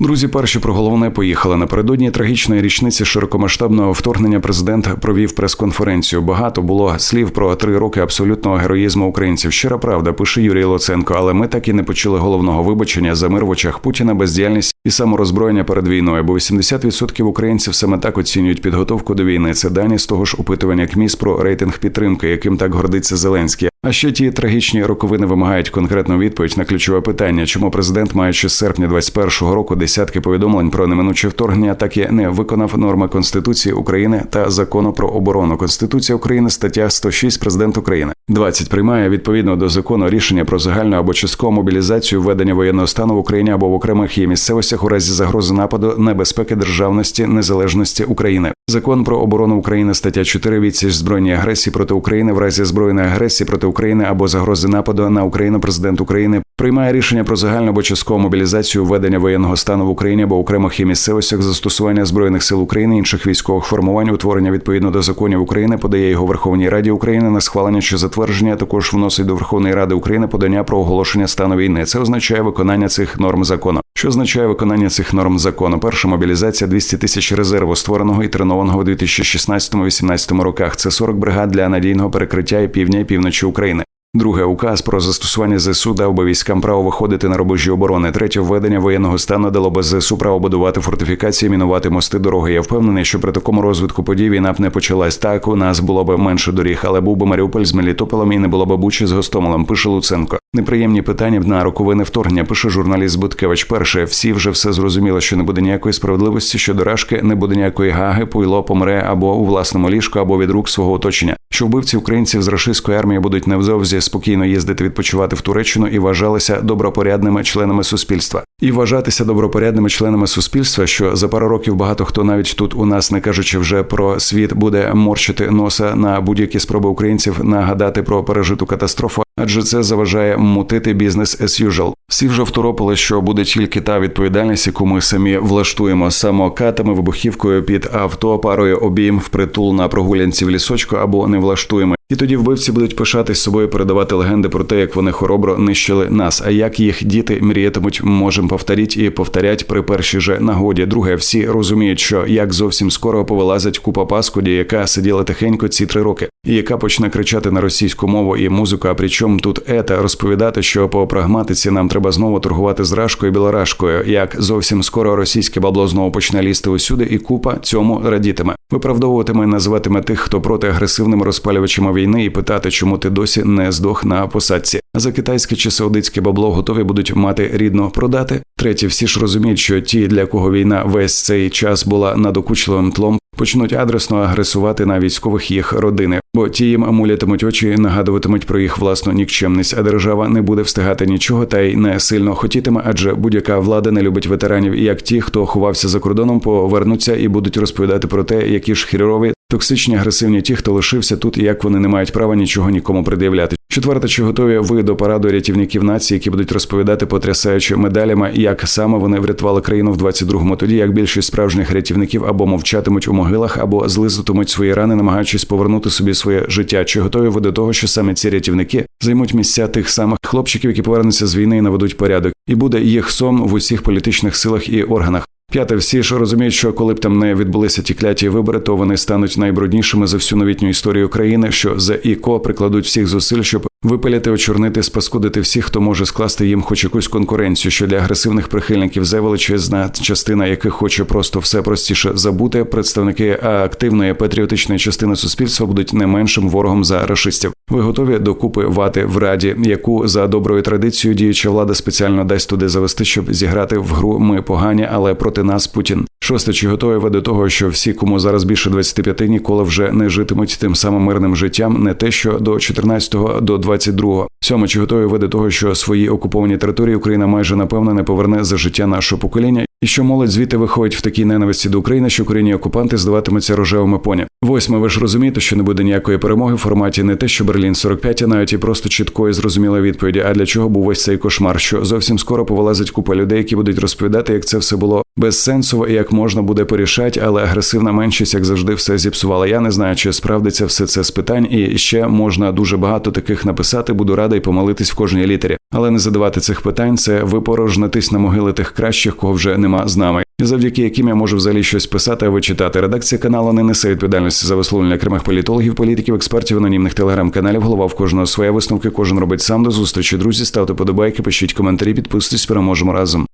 Друзі, перші про головне поїхали напередодні трагічної річниці широкомасштабного вторгнення. Президент провів прес-конференцію. Багато було слів про три роки абсолютного героїзму українців. Щира правда, пише Юрій Луценко. Але ми так і не почули головного вибачення за мир в очах Путіна, бездіяльність і саморозброєння перед війною. Бо 80% українців саме так оцінюють підготовку до війни. Це дані з того ж опитування КМІС про рейтинг підтримки, яким так гордиться Зеленський. А ще ті трагічні роковини вимагають конкретну відповідь на ключове питання, чому президент, маючи з серпня 21-го року десятки повідомлень про неминуче вторгнення, так і не виконав норми Конституції України та закону про оборону. Конституція України, стаття 106, президент України 20 приймає відповідно до закону рішення про загальну або часткову мобілізацію введення воєнного стану в Україні або в окремих її місцевостях у разі загрози нападу небезпеки державності незалежності України. Закон про оборону України, стаття 4, відсіч збройній агресії проти України в разі збройної агресії проти України або загрози нападу на Україну. Президент України приймає рішення про загальну або часткову мобілізацію введення воєнного стану в Україні або окремих її місцевостях застосування збройних сил України, інших військових формувань, утворення відповідно до законів України, подає його Верховній Раді України на схвалення чи затвердження. Також вносить до Верховної Ради України подання про оголошення стану війни. Це означає виконання цих норм закону. Що означає виконання цих норм закону? Перша мобілізація 200 тисяч резерву, створеного і тренованого у 2016-2018 роках. Це 40 бригад для надійного перекриття і півдня і півночі України. Друге указ про застосування ЗСУ дав би військам право виходити на рубежі оборони. Третє введення воєнного стану дало би ЗСУ право будувати фортифікації, мінувати мости дороги. Я впевнений, що при такому розвитку подій війна б не почалась. Так у нас було б менше доріг, але був би Маріуполь з Мелітополем і не було б Бучі з Гостомелем. Пише Луценко. Неприємні питання на роковини вторгнення. Пише журналіст Буткевич. Перше, всі вже все зрозуміли, що не буде ніякої справедливості щодо рашки, не буде ніякої гаги, пуйло помре або у власному ліжку, або від рук свого оточення. Що вбивці українців з рашистської армії будуть невзовзі спокійно їздити відпочивати в Туреччину і вважалися добропорядними членами суспільства, і вважатися добропорядними членами суспільства, що за пару років багато хто навіть тут у нас, не кажучи вже про світ, буде морщити носа на будь-які спроби українців нагадати про пережиту катастрофу, адже це заважає мутити бізнес as usual. Всі вже второпили, що буде тільки та відповідальність, яку ми самі влаштуємо самокатами, вибухівкою під авто, парою обійм в притул на прогулянці в лісочку або не влаштуємо. І тоді вбивці будуть пишатись собою передавати легенди про те, як вони хоробро нищили нас. А як їх діти мріятимуть, можемо повторіть і повторять при першій же нагоді. Друге, всі розуміють, що як зовсім скоро повилазить купа паскуді, яка сиділа тихенько ці три роки, і яка почне кричати на російську мову і музику. А причому тут ета розповідати, що по прагматиці нам треба знову торгувати з рашкою і білорашкою. Як зовсім скоро російське бабло знову почне лізти усюди, і купа цьому радітиме. Виправдовуватиме, називатиме тих, хто проти агресивними розпалювачами війни, і питати, чому ти досі не здох на посадці. А за китайське чи саудитське бабло готові будуть мати рідно продати. Третє, всі ж розуміють, що ті, для кого війна весь цей час була надокучливим тлом, почнуть адресно агресувати на військових їх родини, бо ті їм мулятимуть очі, нагадуватимуть про їх власну нікчемність, а держава не буде встигати нічого та й не сильно хотітиме, адже будь-яка влада не любить ветеранів, і як ті, хто ховався за кордоном, повернуться і будуть розповідати про те, які ж хірові Токсичні, агресивні ті, хто лишився тут, і як вони не мають права нічого нікому пред'являти. Четверте, чи готові ви до параду рятівників нації, які будуть розповідати, потрясаючи медалями, як саме вони врятували країну в 22-му, тоді як більшість справжніх рятівників або мовчатимуть у могилах, або злизатимуть свої рани, намагаючись повернути собі своє життя. Чи готові ви до того, що саме ці рятівники займуть місця тих самих хлопчиків, які повернуться з війни і наведуть порядок, і буде їх сон в усіх політичних силах і органах. П'яте, всі ж розуміють, що коли б там не відбулися ті кляті вибори, то вони стануть найбруднішими за всю новітню історію країни, що за іко прикладуть всіх зусиль, щоб випиляти, очорнити, спаскудити всіх, хто може скласти їм хоч якусь конкуренцію, що для агресивних прихильників за величезна частина яких хоче просто все простіше забути. Представники активної патріотичної частини суспільства будуть не меншим ворогом за рашистів. Ви готові докупи вати в раді, яку за доброю традицією діюча влада спеціально дасть туди завести, щоб зіграти в гру. Ми погані, але проти нас Путін. Шосте, чи готові ви до того, що всі, кому зараз більше 25, ніколи вже не житимуть тим самим мирним життям, не те, що до 14-го, до 22-го. Сьоме, чи готові ви до того, що свої окуповані території Україна майже напевно не поверне за життя нашого покоління, і що молодь звідти виходить в такій ненависті до України, що корінні окупанти здаватимуться рожевими поні. Восьме, ви ж розумієте, що не буде ніякої перемоги в форматі не те, що Берлін 45, а навіть і просто чіткої зрозумілої відповіді. А для чого був весь цей кошмар? Що зовсім скоро повилазить купа людей, які будуть розповідати, як це все було безсенсово і як можна буде порішати, але агресивна меншість, як завжди, все зіпсувала. Я не знаю, чи справдиться все це з питань, і ще можна дуже багато таких написати. Буду радий помолитись в кожній літері. Але не задавати цих питань це випорожнитись на могили тих кращих, кого вже нема з нами, і завдяки яким я можу взагалі щось писати або читати. Редакція каналу не несе відповідальності за висловлення окремих політологів, політиків, експертів, анонімних телеграм-каналів. Голова в кожного своя висновки. Кожен робить сам до зустрічі. Друзі, ставте подобайки, пишіть коментарі, підписуйтесь, переможемо разом.